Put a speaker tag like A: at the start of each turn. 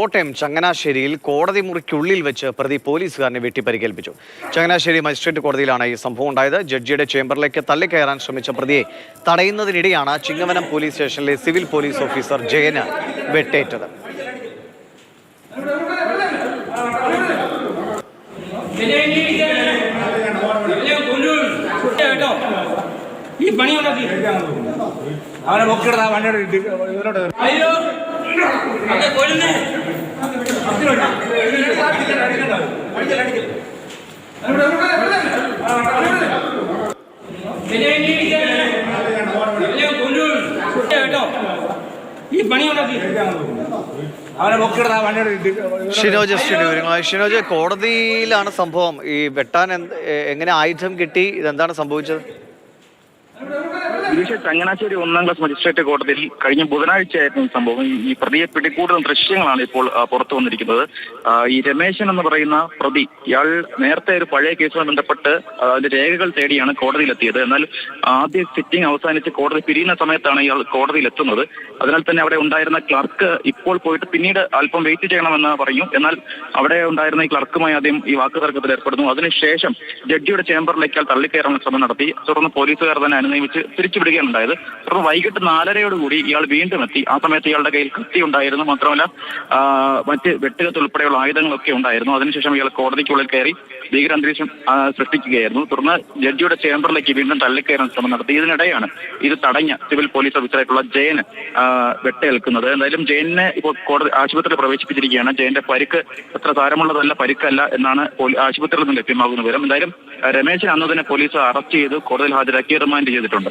A: കോട്ടയം ചങ്ങനാശ്ശേരിയിൽ കോടതി മുറിക്കുള്ളിൽ വെച്ച് പ്രതി പോലീസുകാരനെ വെട്ടി പരിക്കേൽപ്പിച്ചു ചങ്ങനാശ്ശേരി മജിസ്ട്രേറ്റ് കോടതിയിലാണ് ഈ സംഭവം ഉണ്ടായത്. ജഡ്ജിയുടെ ചേംബറിലേക്ക് തള്ളിക്കയറാൻ ശ്രമിച്ച പ്രതിയെ തടയുന്നതിനിടെയാണ് ചിങ്ങവനം പോലീസ് സ്റ്റേഷനിലെ സിവിൽ പോലീസ് ഓഫീസർ ജയന് വെട്ടേറ്റത്.
B: ഈ പണി
C: അവനെ വണ്ടിയുടെ ഇട്ട് ഇവരോട്
B: അയ്യോ അതെ കൊല്ലുന്നേ. ഈ പണി
A: ഷിനോജ് ഷിനോജ് കോടതിയിലാണ് സംഭവം. ഈ വെട്ടാൻ എങ്ങനെ ആയുധം കിട്ടി ഇതെന്താണ് സംഭവിച്ചത്?
D: ഗിരീഷ് ചങ്ങനാശ്ശേരി ഒന്നാം ക്ലാസ് മജിസ്ട്രേറ്റ് കോടതിയിൽ കഴിഞ്ഞ ബുധനാഴ്ചയായിരുന്നു സംഭവം. ഈ- പ്രതിയെ പിടികൂടുന്ന ദൃശ്യങ്ങളാണ് ഇപ്പോൾ പുറത്തു വന്നിരിക്കുന്നത്. ഈ രമേശൻ എന്ന് പറയുന്ന പ്രതി ഇയാൾ നേരത്തെ ഒരു പഴയ കേസുമായി ബന്ധപ്പെട്ട് അതിന്റെ രേഖകൾ തേടിയാണ് കോടതിയിലെത്തിയത്. എന്നാൽ ആദ്യ സിറ്റിംഗ് അവസാനിച്ച് കോടതി പിരിയുന്ന സമയത്താണ് ഇയാൾ കോടതിയിൽ എത്തുന്നത് അതിനാൽ തന്നെ അവിടെ ഉണ്ടായിരുന്ന ക്ലർക്ക് ഇപ്പോൾ പോയിട്ട് പിന്നീട് അല്പം വെയിറ്റ് ചെയ്യണമെന്ന് പറഞ്ഞു. എന്നാൽ അവിടെ ഉണ്ടായിരുന്ന ഈ ക്ലർക്കുമായി ആദ്യം ഈ വാക്ക് തർക്കത്തിൽ ഏർപ്പെടുന്നു. അതിനുശേഷം ജഡ്ജിയുടെ ചേംബറിലേക്ക് അയാൾ തള്ളിക്കയറാനുള്ള ശ്രമം നടത്തി. തുടർന്ന് പോലീസുകാർ തന്നെ അനുനയിച്ച് തിരിച്ചുവിടുകയാണ് ഉണ്ടായത്. തുടർന്ന് വൈകിട്ട് നാലരയോടുകൂടി ഇയാൾ വീണ്ടും എത്തി. ആ സമയത്ത് ഇയാളുടെ കയ്യിൽ കത്തി ഉണ്ടായിരുന്നു. മാത്രമല്ല മറ്റ് വെട്ടുകത്ത് ഉൾപ്പെടെയുള്ള ആയുധങ്ങളൊക്കെ ഉണ്ടായിരുന്നു. അതിനുശേഷം ഇയാൾ കോടതിക്കുള്ളിൽ കയറി ഭീകരാന്തരീക്ഷം സൃഷ്ടിക്കുകയായിരുന്നു. തുടർന്ന് ജഡ്ജിയുടെ ചേംബറിലേക്ക് വീണ്ടും തള്ളിക്കയറാൻ ശ്രമം നടത്തി. ഇതിനിടെയാണ് ഇത് തടഞ്ഞ സിവിൽ പോലീസ് ഓഫീസറായിട്ടുള്ള ജയന് വെട്ടേൽക്കുന്നത്. എന്തായാലും ജയനെ ഇപ്പോൾ കോടതി ആശുപത്രിയിൽ പ്രവേശിപ്പിച്ചിരിക്കുകയാണ്. ജയന്റെ പരിക്ക് അത്ര സാരമുള്ളതല്ല പരിക്കല്ല എന്നാണ് ആശുപത്രിയിൽ നിന്ന് ലഭ്യമാകുന്ന വിവരം. എന്തായാലും രമേശൻ അന്ന് തന്നെ പോലീസ് അറസ്റ്റ് ചെയ്ത് കോടതിയിൽ ഹാജരാക്കി റിമാൻഡ് ചെയ്തിട്ടുണ്ട്.